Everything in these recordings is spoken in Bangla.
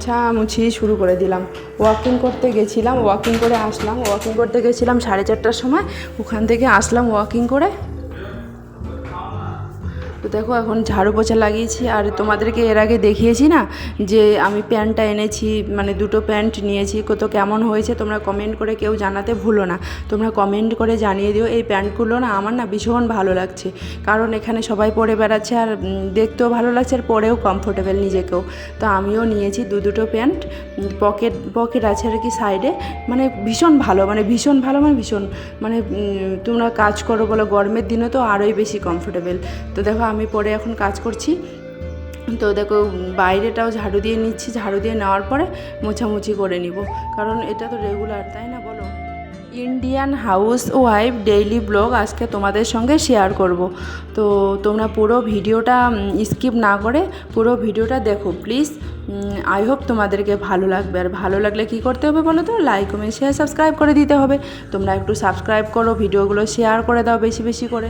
মোছামুছি শুরু করে দিলাম। ওয়াকিং করতে গেছিলাম ওয়াকিং করে আসলাম। ওয়াকিং করতে গেছিলাম সাড়ে চারটার সময়। ওখান থেকে আসলাম ওয়াকিং করে। দেখো, এখন ঝাড়ু পোছা লাগিয়েছি। আর তোমাদেরকে এর আগে দেখিয়েছি না যে আমি প্যান্টটা এনেছি মানে দুটো প্যান্ট নিয়েছি। কত কেমন হয়েছে তোমরা কমেন্ট করে কেউ জানাতে ভুলো না। তোমরা কমেন্ট করে জানিয়ে দিও। এই প্যান্টগুলো না আমার না ভীষণ ভালো লাগছে। কারণ এখানে সবাই পরে বেড়াচ্ছে আর দেখতেও ভালো লাগছে আর পরেও কমফোর্টেবল নিজেকেও। তো আমিও নিয়েছি দু দুটো প্যান্ট পকেট পকেট আছে আর কি সাইডে মানে ভীষণ ভালো মানে ভীষণ ভালো মানে ভীষণ মানে তোমরা কাজ করো বলো, গরমের দিনে তো আরোই বেশি কমফোর্টেবল তো দেখো, আমি পরে এখন কাজ করছি। তো দেখো, বাইরেটাও ঝাড়ু দিয়ে নিচ্ছি। ঝাড়ু দিয়ে নেওয়ার পরে মোছামুছি করে নিব। কারণ এটা তো রেগুলার তাই না বলো? Indian housewife daily blog আজকে তোমাদের সঙ্গে শেয়ার করব। তো তোমরা পুরো ভিডিওটা স্কিপ না করে পুরো ভিডিওটা দেখো। প্লিজ আই হোপ তোমাদেরকে ভালো লাগবে। আর ভালো লাগলে কি করতে হবে বলো তো? লাইক কমেন্ট শেয়ার সাবস্ক্রাইব করে দিতে হবে। তোমরা একটু সাবস্ক্রাইব করো, ভিডিওগুলো শেয়ার করে দাও বেশি বেশি করে।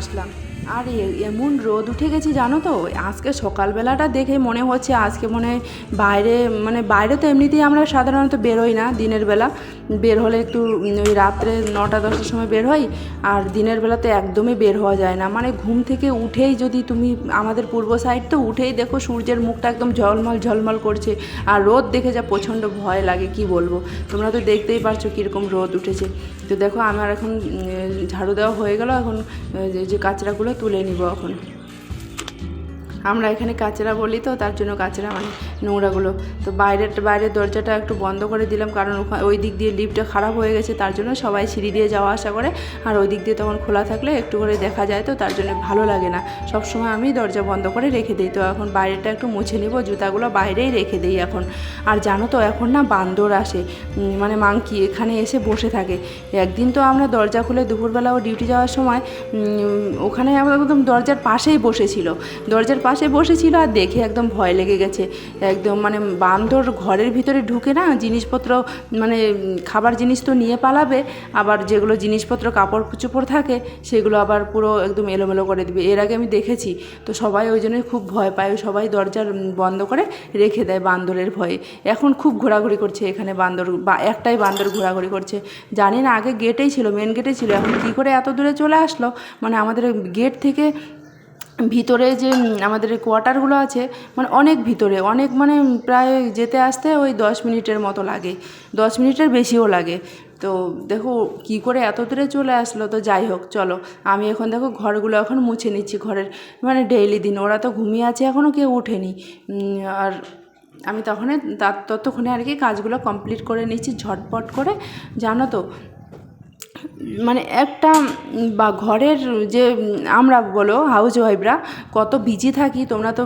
আসলাম। আর, এমন রোদ উঠে গেছে জানো তো? আজকে সকালবেলাটা দেখে মনে হচ্ছে আজকে মনে বাইরে মানে বাইরে তো এমনিতেই আমরা সাধারণত বেরোই না দিনের বেলা। বের হলে একটু ওই রাত্রে নটা, দশটার সময় বের হই আর দিনের বেলা তো একদমই বের হওয়া যায় না। মানে ঘুম থেকে উঠেই যদি তুমি আমাদের পূর্ব সাইড তো উঠেই দেখো সূর্যের মুখটা একদম ঝলমল ঝলমল করছে, আর রোদ দেখে যা প্রচণ্ড ভয় লাগে, কি বলব? তোমরা তো দেখতেই পারছ কীরকম রোদ উঠেছে। তো দেখো আমার এখন ঝাড়ু দেওয়া হয়ে গেল। এখন যে- কাচড়াগুলো তুলে নিব এখন। আমরা এখানে কাচরা বলি তো, তার জন্য কাচরা মানে নোংরাগুলো। তো বাইরের বাইরের দরজাটা একটু বন্ধ করে দিলাম, কারণ ওই দিক দিয়ে লিফটটা খারাপ হয়ে গেছে, তার জন্য সবাই সিঁড়ি দিয়ে যাওয়া আসা করে। আর ওই দিক দিয়ে তখন খোলা থাকলে একটু করে দেখা যায় তো, তার জন্য ভালো লাগে না। সব সময় আমি দরজা বন্ধ করে রেখে দিই। তো এখন বাইরেটা একটু মুছে নিব, জুতাগুলো বাইরেই রেখে দিই এখন। আর জানো তো, এখন না বান্দর আসে মানে মাংকি এখানে এসে বসে থাকে। একদিন তো আমরা দরজা খুলে দুপুরবেলা ও ডিউটি যাওয়ার সময় ওখানে একদম দরজার পাশেই বসেছিল। দরজার পাশে বসেছিল আর দেখে একদম ভয় লেগে গেছে। একদম মানে বান্দর ঘরের ভিতরে ঢুকে না জিনিসপত্র মানে খাবার জিনিস তো নিয়ে পালাবে, আবার যেগুলো জিনিসপত্র, কাপড় চোপড় থাকে, সেগুলো আবার পুরো একদম এলোমেলো করে দিবে। এর আগে আমি দেখেছি, তো সবাই ওই জন্যই খুব ভয় পায়, সবাই দরজার বন্ধ করে রেখে দেয় বান্দরের ভয়ে। এখন খুব ঘোরাঘুরি করছে এখানে বান্দর, বা একটাই বান্দর ঘোরাঘুরি করছে। জানি না, আগে গেটেই ছিল মেন গেটেই ছিল, এখন কী করে এত দূরে চলে আসলো? মানে আমাদের গেট থেকে ভিতরে যে আমাদের কোয়ার্টারগুলো আছে মানে অনেক ভিতরে, অনেক মানে প্রায় যেতে আসতে ওই দশ মিনিটের মতো লাগে, দশ মিনিটের বেশিও লাগে। তো দেখো কি করে এত দূরে চলে আসলো, তো যাই হোক, চলো। আমি এখন দেখো ঘরগুলো এখন মুছে নিচ্ছি, ঘরের মানে ডেইলি দিন, ওরা তো ঘুমিয়ে আছে এখনও কেউ ওঠেনি। আর আমি তখনই তার ততক্ষণে আর কি কাজগুলো কমপ্লিট করে নিচ্ছি, ঝটপট করে। জানো তো মানে একটা, বা ঘরের যে, আমরা বলো হাউস ওয়াইফরা কত বিজি থাকি তোমরা তো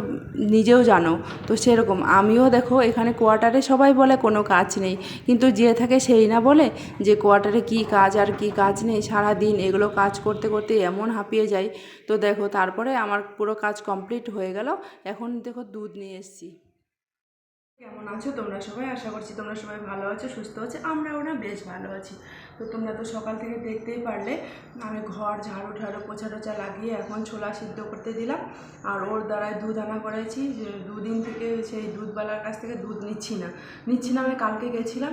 নিজেও জানো। তো সেরকম, আমিও দেখো এখানে কোয়ার্টারে সবাই বলে কোনো কাজ নেই। কিন্তু যে থাকে সেই না বলে যে কোয়ার্টারে কি কাজ আর কি কাজ নেই সারা দিন এগুলো কাজ করতে করতে এমন হাঁপিয়ে যাই। তো দেখো, তারপরে আমার পুরো কাজ কমপ্লিট হয়ে গেল। এখন দেখো দুধ নিয়ে এসেছি। কেমন আছো? তোমরা সবাই আশা করছি তোমরা সবাই ভালো আছো, সুস্থ আছো আমরা ওরা বেশ ভালো আছি। তো তোমরা তো সকাল থেকে দেখতেই পারলে, আমি ঘর ঝাড়ু ঠাড়ু পোছা টোচা লাগিয়ে এখন ছোলা সিদ্ধ করতে দিলাম। আর ওর দ্বারায় দুধ আনা করেছি দুদিন থেকে সেই দুধওয়ালার কাছ থেকে দুধ নিচ্ছি না। নিচ্ছি না, আমি কালকে গেছিলাম,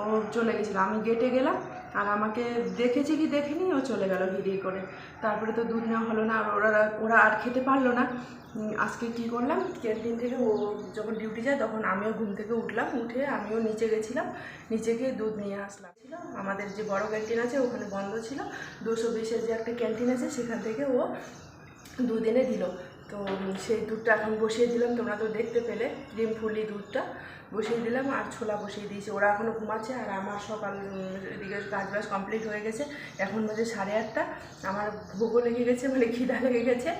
ও চলে গেছিলাম আমি গেটে গেলাম আর আমাকে দেখেছি কি দেখেনি? ও চলে গেল ভিডিও করে। তারপরে তো দুধ নেওয়া হলো না আর ওরা ওরা আর খেতে পারল না। আজকে কি করলাম? ক্যান্টিন থেকে ও যখন ডিউটি যায়, তখন আমিও ঘুম থেকে উঠলাম, উঠে আমিও নিচে গেছিলাম। নিচে গিয়ে দুধ নিয়ে আসলাম। ছিল আমাদের যে বড় ক্যান্টিন আছে, ওখানে বন্ধ ছিল। দুশো বিশের যে একটা ক্যান্টিন আছে, সেখান থেকে ও দুধ এনে দিল। তো সেই দুধটা এখন বসিয়ে দিলাম, তোমরা তো দেখতে পেলে, ডিম ফুলি দুধটা। বসিয়ে দিলাম আর ছোলা বসিয়ে দিয়েছি। ওরা এখনও ঘুমাচ্ছে আর আমার সকাল এদিকে কাজ বাজ কমপ্লিট হয়ে গেছে। এখন বাজে সাড়ে আটটা। আমার ভোগও লেগে গেছে মানে খিদা লেগে গেছে।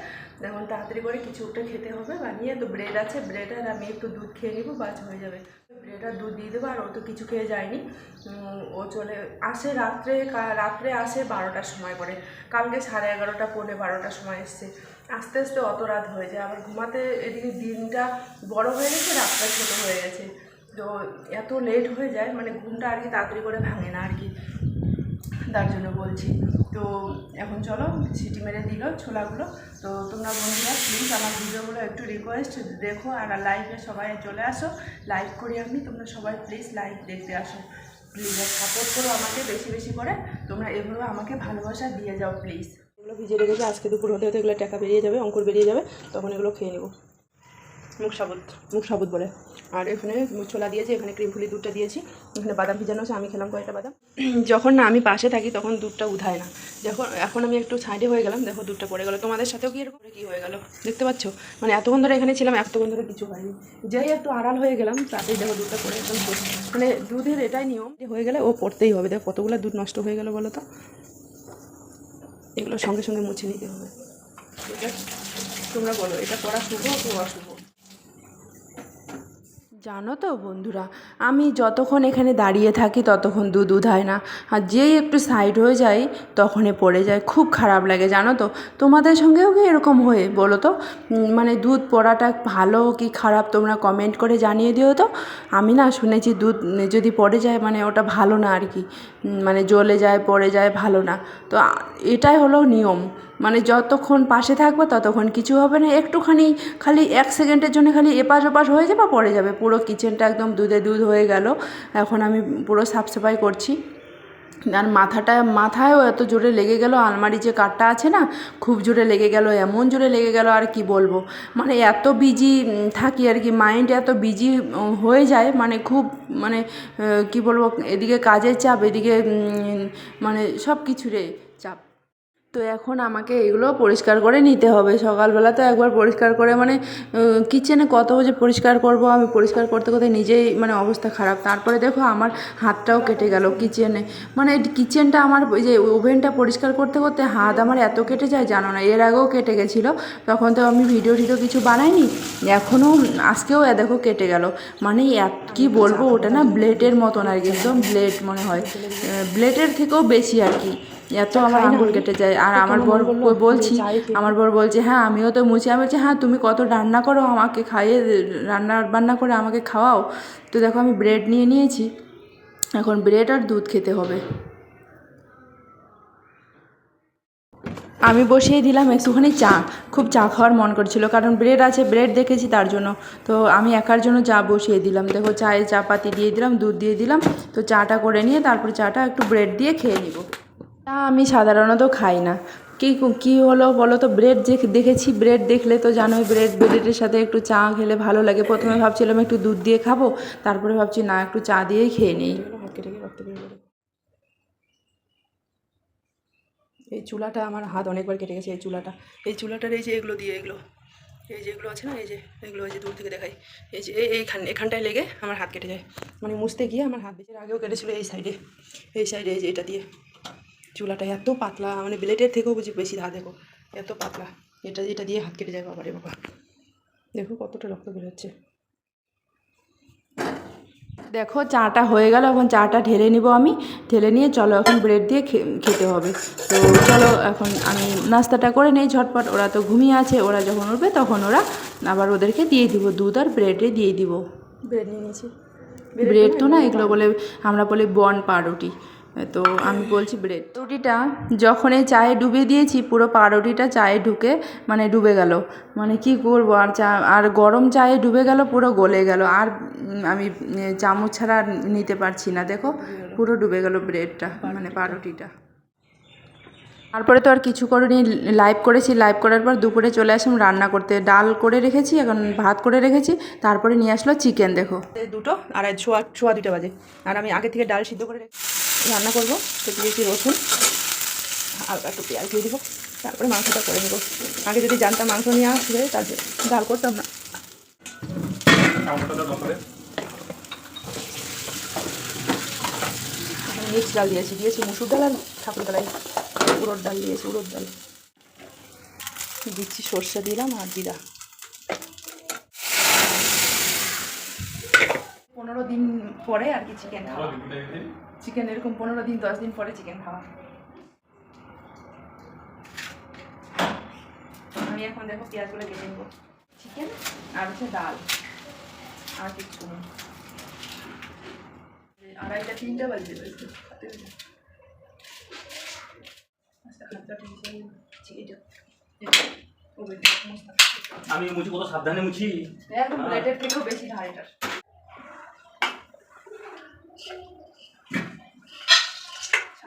এখন তাড়াতাড়ি করে কিছু একটা খেতে হবে। বানিয়ে তো ব্রেড আছে ব্রেড আর আমি একটু দুধ খেয়ে নিবো বাজ হয়ে যাবে। ব্রেড আর দুধ দিয়ে দেবো আর ও তো কিছু খেয়ে যায়নি। ও চলে আসে রাত্রে রাত্রে আসে বারোটার সময় করে। কালকে সাড়ে এগারোটা, পৌনে বারোটার সময় এসছে। আস্তে আস্তে অত রাত হয়ে যায়। আবার ঘুমাতে এদিকে দিনটা বড় হয়ে গেছে, রাতটা ছোটো হয়ে গেছে। তো এত লেট হয়ে যায় মানে ঘুমটা আর কি তাড়াতাড়ি করে ভাঙে না আর কি। তার জন্য বলছি। তো এখন চলো, সিটি মেরে দিল ছোলাগুলো। তো তোমরা বন্ধুরা প্লিজ আমার ভিডিওগুলো একটু রিকোয়েস্ট দেখো আর লাইভে সবাই চলে আসো। লাইক করি আমি, তোমরা সবাই প্লিজ লাইভ দেখতে আসো। প্লিজ সাপোর্ট করো আমাকে বেশি বেশি করে। তোমরা এভাবে আমাকে ভালোবাসা দিয়ে যাও প্লিজ এগুলো ভিজে রেখেছে আজকে দুপুর হতে হতে এগুলো টাকা বেরিয়ে যাবে অঙ্কুর বেরিয়ে যাবে তখন এগুলো খেয়ে নেব। মুখ সাবুত। মুখ সাবুত বলে। আর এখানে ছোলা দিয়েছি এখানে ক্রিম ফুলি দুধটা দিয়েছি এখানে বাদাম ভিজানো আছে আমি খেলাম কয়েকটা বাদাম। যখন না আমি পাশে থাকি তখন দুধটা উধায় না। যখন এখন আমি একটু সাইডে হয়ে গেলাম দেখো দুধটা পড়ে গেলো। তোমাদের সাথেও কি এরকম? কী হয়ে গেলো? দেখতে পাচ্ছ? মানে এতক্ষণ ধরে এখানে ছিলাম এতক্ষণ ধরে কিছু হয়নি। যেই একটু আড়াল হয়ে গেলাম তাতেই দেখো দুধটা পড়ে একদম মানে দুধের এটাই নিয়ম যে হয়ে গেলে ও পড়তেই হবে। দেখো কতগুলো দুধ নষ্ট হয়ে গেলো বলো তো? এগুলো সঙ্গে সঙ্গে মুছে নিতে হবে। এটা তোমরা বলো এটা করা শুভ কি অশুভ? জানো তো বন্ধুরা, আমি যতক্ষণ এখানে দাঁড়িয়ে থাকি ততক্ষণ দুধ উধায় না। আর যেই একটু সাইড হয়ে যায় তখনই পড়ে যায়। খুব খারাপ লাগে, জানো তো? তোমাদের সঙ্গেও কি এরকম হয়ে বলো তো? মানে দুধ পড়াটা ভালো কি খারাপ তোমরা কমেন্ট করে জানিয়ে দিও তো। আমি না শুনেছি দুধ যদি পড়ে যায় মানে ওটা ভালো না আর কি। মানে জ্বলে যায়, পড়ে যায়, ভালো না। তো এটাই হলো নিয়ম। মানে যতক্ষণ পাশে থাকব ততক্ষণ কিছু হবে না। একটুখানি খালি এক সেকেন্ডের জন্য খালি এপাশ ওপাশ হয়ে যাবে, পড়ে যাবে। পুরো কিচেনটা একদম দুধে দুধ হয়ে গেল। এখন আমি পুরো সাফ সাফাই করছি। আর মাথাটা, মাথায়ও এত জোরে লেগে গেল, আলমারি যে কাঠটা আছে না, খুব জোরে লেগে গেল, এমন জোরে লেগে গেল, আর কি বলব? মানে এত বিজি থাকি আর কি মাইন্ড এত বিজি হয়ে যায় মানে খুব মানে কি বলব, এদিকে কাজের চাপ, এদিকে মানে সব কিছুরে চাপ। তো এখন আমাকে এগুলো পরিষ্কার করে নিতে হবে। সকালবেলা তো একবার পরিষ্কার করে মানে কিচেনে কত যে পরিষ্কার করব আমি? পরিষ্কার করতে করতে নিজেই মানে অবস্থা খারাপ। তারপরে দেখো আমার হাতটাও কেটে গেল কিচেনে। মানে কিচেনটা আমার ওই যে ওভেনটা পরিষ্কার করতে করতে হাত আমার এত কেটে যায় জানো না? এর আগেও কেটে গেছিল। তখন তো আমি ভিডিও টিডিও কিছু বানাইনি। এখনও আজকেও দেখো কেটে গেল। মানে কি বলব? ওটা না ব্লেডের মতন আর কি, একদম ব্লেড মনে হয়। ব্লেডের থেকেও বেশি আর কি। এত আমার আঙুল কেটে যায়। আর আমার বর বলছি আমার বর বলছে হ্যাঁ আমিও তো মুছি। আমি বলছি হ্যাঁ তুমি কত রান্না করো আমাকে খাইয়ে রান্না বান্না করে আমাকে খাওয়াও। তো দেখো আমি ব্রেড নিয়ে নিয়েছি। এখন ব্রেড আর দুধ খেতে হবে। আমি বসিয়ে দিলাম একটুখানি চা। খুব চা খাওয়ার মন করছিল কারণ ব্রেড আছে ব্রেড দেখেছি তার জন্য। তো আমি একার জন্য চা বসিয়ে দিলাম। দেখো চায়ে চা পাতি দিয়ে দিলাম দুধ দিয়ে দিলাম। তো চাটা করে নিয়ে তারপরে চাটা একটু ব্রেড দিয়ে খেয়ে নিব। চা আমি সাধারণত খাই না। কি কি হলো বলো তো? ব্রেড দেখেছি ব্রেড দেখলে তো জানোই ব্রেড, ব্রেডের সাথে একটু চা খেলে ভালো লাগে। প্রথমে ভাবছিলাম একটু দুধ দিয়ে খাব, তারপরে ভাবছি না, একটু চা দিয়েই খেয়ে নিই। এই চুলাটা আমার হাত অনেকবার কেটে গেছে, এই চুলাটা। এই চুলাটার এই যে এগুলো দিয়ে, এগুলো। এই যে এগুলো আছে না, এই যে, এগুলো এই যে দূর থেকে দেখাই। এই যে, এই, এইখান, এখানটায় লেগে আমার হাত কেটে যায়। মানে মুছতে গিয়ে আমার হাত বেঁচে আগেও কেটেছিল এই সাইডে এই সাইডে এই যে এটা দিয়ে। চুলাটা এত পাতলা মানে ব্লেডের থেকেও বুঝি বেশি ধা দেখো এত পাতলা। এটা এটা দিয়ে হাত কেটে যায় বাবা রে বাবা। দেখো কতটা রক্ত বেরোচ্ছে দেখো চাটা হয়ে গেল এখন চাটা ঢেলে নিব আমি। ঢেলে নিয়ে চলো এখন ব্রেড দিয়ে খেতে হবে। তো চলো এখন আমি নাস্তাটা করে নেই ঝটপট। ওরা তো ঘুমিয়ে আছে ওরা যখন উঠবে তখন ওরা আবার ওদেরকে দিয়ে দিব দুধ আর ব্রেডে দিয়ে দিব। ব্রেড নিয়ে নিয়েছি। ব্রেড তো না এগুলো বলে আমরা বলি বন পাউরুটি। তো আমি বলছি ব্রেড রুটিটা যখন এই চায়ে ডুবে দিয়েছি, পুরো পাউরুটিটা চায়ে ঢুকে মানে ডুবে গেল। মানে কি করব, আর চা, আর গরম চায়ে ডুবে গেল, পুরো গলে গেল। আর আমি চামচ ছাড়া নিতে পারছি না, দেখো। পুরো ডুবে গেল ব্রেডটা মানে পাউরুটিটা তারপরে তো আর কিছু করিনি লাইভ করেছি। লাইভ করার পর দুপুরে চলে আসলাম, রান্না করতে। ডাল করে রেখেছি, এখন ভাত করে রেখেছি। তারপরে নিয়ে আসলো চিকেন দেখো। দুটো, আর ছোয়া ছোয়া দুটো বাজে। আর আমি আগে থেকে ডাল সিদ্ধ করে রেখে রান্না করব তো দিয়েছি রসুন হালকা একটু পেঁয়াজ দিয়ে দেবো তারপরে মাংসটা করে নেব। আগে যদি জানতাম মাংস নিয়ে আসবে তাহলে ডাল করতাম না। মিক্স ডাল দিয়েছি দিয়েছি মুসুর ডাল আর ঠাকুর ডালাই উড়োর ডাল দিয়েছি উড়োর ডাল। দিচ্ছি সর্ষে দিলাম আর জিরা। পনেরো দিন পরে আর কি চিকেন খাওয়া। চিকেন এরকম পনেরো দিন দশ দিন পরে চিকেন খাওয়া। আমি এখন দেখো পেঁয়াজগুলো কেটে নেব। চিকেন আর হচ্ছে ডাল। আর কিচ্ছু না। আড়াইটা তিনটা বাজে বাজে আমি মুছি কত সাবধানে মুছি। একদম প্লেটের থেকেও বেশি much.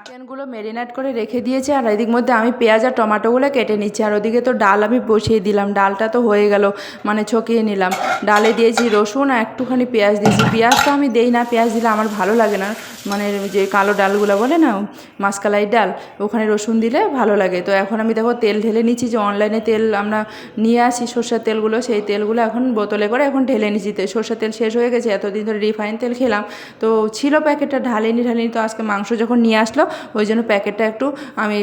চিকেনগুলো ম্যারিনেট করে রেখে দিয়েছে, আর এদিক মধ্যে আমি পেঁয়াজ আর টমাটোগুলো কেটে নিচ্ছি। আর ওদিকে তো ডাল আমি বসিয়ে দিলাম, ডালটা তো হয়ে গেল মানে ছকিয়ে নিলাম। ডালে দিয়েছি রসুন আর একটুখানি পেঁয়াজ দিয়েছি। পেঁয়াজটা আমি দেই না, পেঁয়াজ দিলে আমার ভালো লাগে না। মানে যে কালো ডালগুলো বলে না, মাসকালাই ডাল, ওখানে রসুন দিলে ভালো লাগে। তো এখন আমি দেখো তেল ঢেলে নিচ্ছি, যে অনলাইনে তেল আমরা নিয়ে আসি, সর্ষের তেলগুলো, সেই তেলগুলো এখন বোতলে করে এখন ঢেলে নিচ্ছি। সর্ষের তেল শেষ হয়ে গেছে, এতদিন ধরে রিফাইন তেল খেলাম। তো ছিল প্যাকেটটা ঢালেনি ঢালেনি। তো আজকে মাংস যখন নিয়ে আসলো ওই জন্য প্যাকেটটা একটু আমি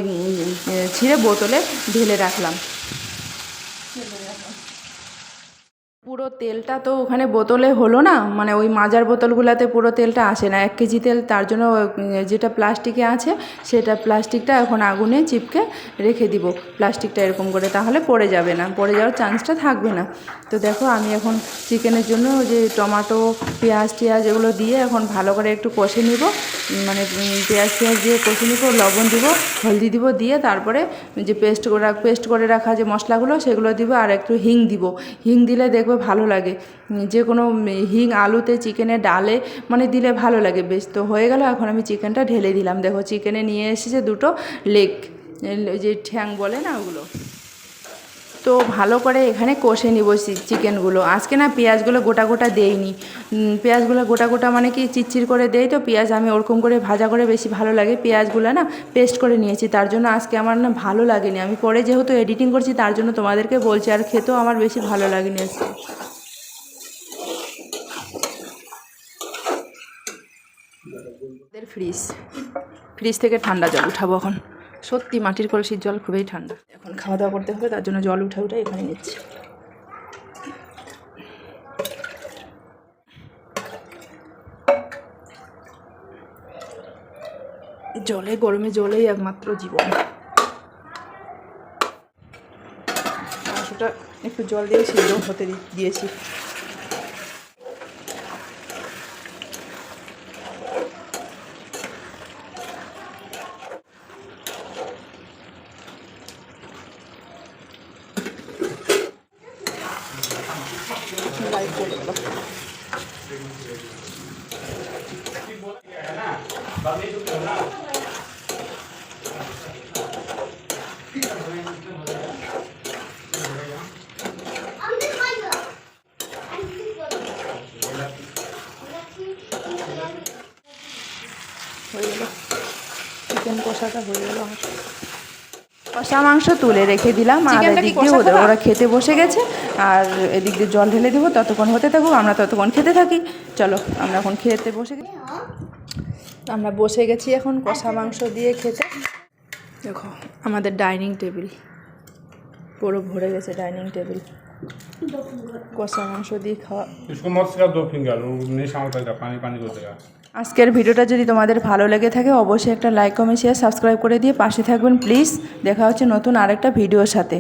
ছিঁড়ে বোতলে ঢেলে রাখলাম। পুরো তেলটা তো ওখানে বোতলে হলো না মানে ওই মাজার বোতলগুলোতে পুরো তেলটা আসে না। এক কেজি তেল তার জন্য যেটা প্লাস্টিকে আছে, সেটা প্লাস্টিকটা এখন আগুনে চিপকে রেখে দিব। প্লাস্টিকটা এরকম করে তাহলে পড়ে যাবে না, পড়ে যাওয়ার চান্সটা থাকবে না। তো দেখো, আমি এখন চিকেনের জন্য যে টমাটো, পেঁয়াজ টিয়াজ এগুলো দিয়ে এখন ভালো করে একটু কষে নিব। মানে পেঁয়াজ টিয়াজ দিয়ে কষে নিব, লবণ দিব, হলদি দিব, দিয়ে তারপরে যে পেস্ট করে পেস্ট করে রাখা যে মশলাগুলো, সেগুলো দিব আর একটু হিং দিব। হিং দিলে দেখবে ভালো লাগে। যে কোনো হিং আলুতে চিকেনে ডালে মানে দিলে ভালো লাগে। বেশ, তো হয়ে গেল, এখন আমি চিকেনটা ঢেলে দিলাম। দেখো, চিকেনে নিয়ে এসেছে দুটো লেগ। যে ঠ্যাং বলে না ওগুলো? তো ভালো করে এখানে কষে নিব চিকেনগুলো। আজকে না পেঁয়াজগুলো গোটা গোটা দেইনি। পেঁয়াজগুলো গোটা গোটা মানে কি চিচ্চির করে দেই তো, পেঁয়াজ আমি ওরকম করে ভাজা করে বেশি ভালো লাগে। পেঁয়াজগুলো না পেস্ট করে নিয়েছি, তার জন্য আজকে আমার না ভালো লাগেনি। আমি পরে যেহেতু এডিটিং করছি, তার জন্য তোমাদেরকে বলছি, আর খেতেও আমার বেশি ভালো লাগেনি আজকে। ফ্রিজ ফ্রিজ থেকে ঠান্ডা জল উঠাবো এখন। সত্যি মাটির কলসির জল খুবই ঠান্ডা। এখন খাওয়া দাওয়া করতে হবে, তার জন্য জল উঠে উঠে এখানে নিচ্ছি। জলে, গরমে জলেই একমাত্র জীবন। একটু জল দিয়ে সিদ্ধ হতে দিয়েছি। হয়ে গেল চিকেন কষাটা হয়ে গেল আমার। কষা মাংস তুলে রেখে দিলাম আর এদিক দিয়ে ওদের ওরা খেতে বসে গেছে আর এদিক দিয়ে জল ঢেলে দেবো ততক্ষণ হতে থাকুক আমরা ততক্ষণ খেতে থাকি। চলো আমরা এখন খেতে বসে গেছি। আমরা বসে গেছি এখন কষা মাংস দিয়ে খেতে। দেখো আমাদের ডাইনিং টেবিল। পুরো ভরে গেছে ডাইনিং টেবিল। কষা মাংস দিয়ে খাওয়া। আজকের ভিডিওটা যদি তোমাদের ভালো লেগে থাকে অবশ্যই একটা লাইক কমেন্ট শেয়ার সাবস্ক্রাইব করে দিয়ে পাশে থাকবেন প্লিজ দেখা হচ্ছে নতুন আরেকটা ভিডিওর সাথে।